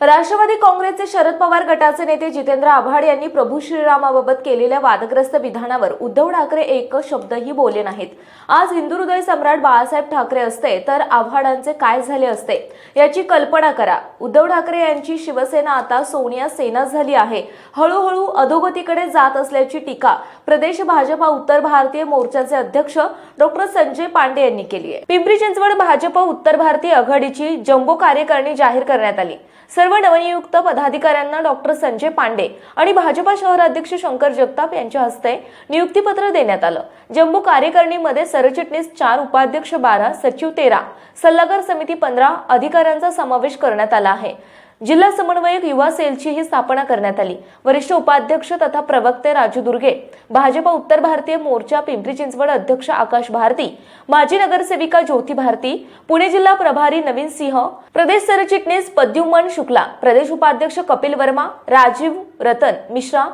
राष्ट्रवादी काँग्रेसचे शरद पवार गटाचे नेते जितेंद्र आव्हाड यांनी प्रभू श्रीरामाबाबत केलेल्या वादग्रस्त विधानावर उद्धव ठाकरे एक शब्दही बोलले नाहीत. आज हिंदू हृदय सम्राट बाळासाहेब ठाकरे असते तर आव्हाडांचे काय झाले असते याची कल्पना करा. उद्धव ठाकरे यांची शिवसेना आता सोनिया सेना झाली आहे. हळूहळू अधोगतीकडे जात असल्याची टीका प्रदेश भाजपा उत्तर भारतीय मोर्चाचे अध्यक्ष डॉक्टर संजय पांडे यांनी केली आहे. पिंपरी चिंचवड भाजप उत्तर भारतीय आघाडीची जम्बो कार्यकारिणी जाहीर करण्यात आली. सर्व नवनियुक्त पदाधिकाऱ्यांना डॉक्टर संजय पांडे आणि भाजपा शहराध्यक्ष शंकर जगताप यांच्या हस्ते नियुक्तीपत्र देण्यात आलं. जम्बो कार्यकारिणीमध्ये सरचिटणीस चार उपाध्यक्ष बारा सचिव तेरा सल्लागार समिती पंधरा अधिकाऱ्यांचा समावेश करण्यात आला आहे. जिल्हा समन्वयक युवा सेलची ही स्थापना करण्यात आली. वरिष्ठ उपाध्यक्ष तथा प्रवक्ते राजू दुर्गे भाजपा उत्तर भारतीय मोर्चा पिंपरी चिंचवड अध्यक्ष आकाश भारती माजी नगरसेविका ज्योती भारती पुणे जिल्हा प्रभारी नवीन सिंह प्रदेश सरचिटणीस पद्युमन शुक्ला प्रदेश उपाध्यक्ष कपिल वर्मा राजीव रतन मिश्रा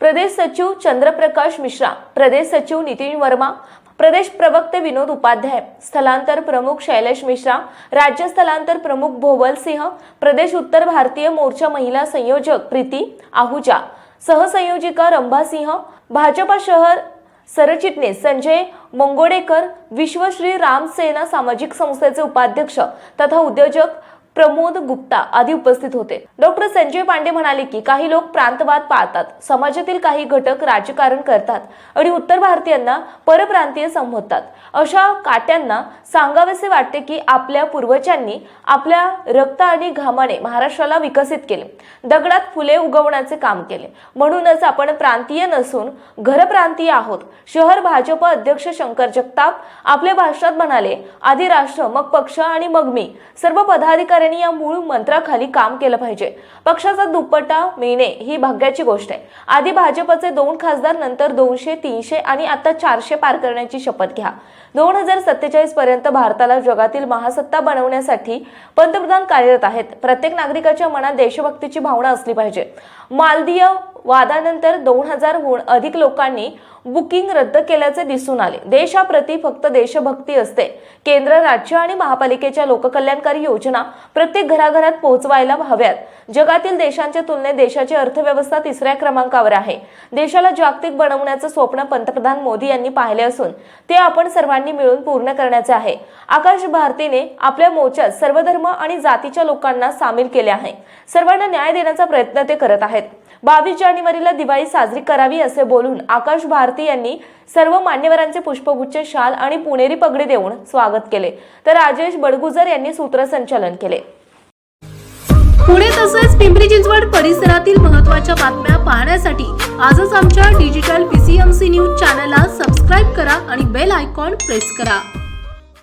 प्रदेश सचिव चंद्रप्रकाश मिश्रा प्रदेश सचिव नितीन वर्मा प्रदेश प्रवक्ते विनोद उपाध्याय स्थलांतर प्रमुख शैलेश मिश्रा राज्य स्थलांतर प्रमुख भोवल सिंह प्रदेश उत्तर भारतीय मोर्चा महिला संयोजक प्रीती आहुजा सहसंयोजिका रंभा सिंह भाजपा शहर सरचिटणीस संजय मंगोडेकर विश्वश्री रामसेना सामाजिक संस्थेचे उपाध्यक्ष तथा उद्योजक प्रमोद गुप्ता आदी उपस्थित होते. डॉक्टर संजय पांडे म्हणाले की काही लोक प्रांतवाद पाळतात समाजातील काही घटक राजकारण करतात आणि उत्तर भारतीयांना परप्रांतीय संबोधतात. अशा काट्यांना सांगावेसे वाटते की आपल्या पूर्वजांनी आपल्या रक्त आणि घामाने महाराष्ट्राला विकसित केले. दगडात फुले उगवण्याचे काम केले. म्हणूनच आपण प्रांतीय नसून घरप्रांतीय आहोत. शहर भाजप अध्यक्ष शंकर जगताप आपल्या भाषणात म्हणाले आधी राष्ट्र मग पक्ष आणि मग मी. सर्व पदाधिकारी पदाधिकाऱ्यांनी या मूळ मंत्राखाली काम केलं पाहिजे. पक्षाचा दुप्पटा मिळणे ही भाग्याची गोष्ट आहे. आधी भाजपचे दोन खासदार नंतर दोनशे तीनशे आणि आता चारशे पार करण्याची शपथ घ्या. दोन हजार सत्तेचाळीस पर्यंत भारताला जगातील महासत्ता बनवण्यासाठी पंतप्रधान कार्यरत आहेत. प्रत्येक नागरिकाच्या मनात देशभक्तीची भावना असली पाहिजे. मालदीय वादानंतर दोन हजारहून अधिक लोकांनी बुकिंग रद्द केल्याचे दिसून आले. देशाप्रती फक्त देशभक्ती असते. केंद्र राज्य आणि महापालिकेच्या लोककल्याणकारी योजना प्रत्येक घराघरात पोहोचवायला हव्यात. जगातील देशांच्या तुलनेत देशाची अर्थव्यवस्था तिसऱ्या क्रमांकावर आहे. देशाला जागतिक बनवण्याचं स्वप्न पंतप्रधान मोदी यांनी पाहिले असून ते आपण सर्वांनी मिळून पूर्ण करण्याचे आहे. आकाश भारतीने आपल्या मोर्चात सर्वधर्म आणि जातीच्या लोकांना सामील केले आहे. सर्वांना न्याय देण्याचा प्रयत्न ते करत आहेत. बावीस जानेवारीला दिवाळी साजरी करावी असे बोलून आकाश भारती यांनी सर्व मान्यवरांचे पुष्पगुच्छ शाल आणि पुणेरी पगडी देऊन स्वागत केले. तर राजेश बडगुजर यांनी सूत्रसंचालन केले. पुणे तसेच पिंपरी चिंचवड परिसरातील महत्त्वाच्या बातम्या पाहण्यासाठी आजच आमच्या डिजिटल पीसीएमसी न्यूज चॅनलला सबस्क्राईब करा आणि बेल आयकॉन प्रेस करा.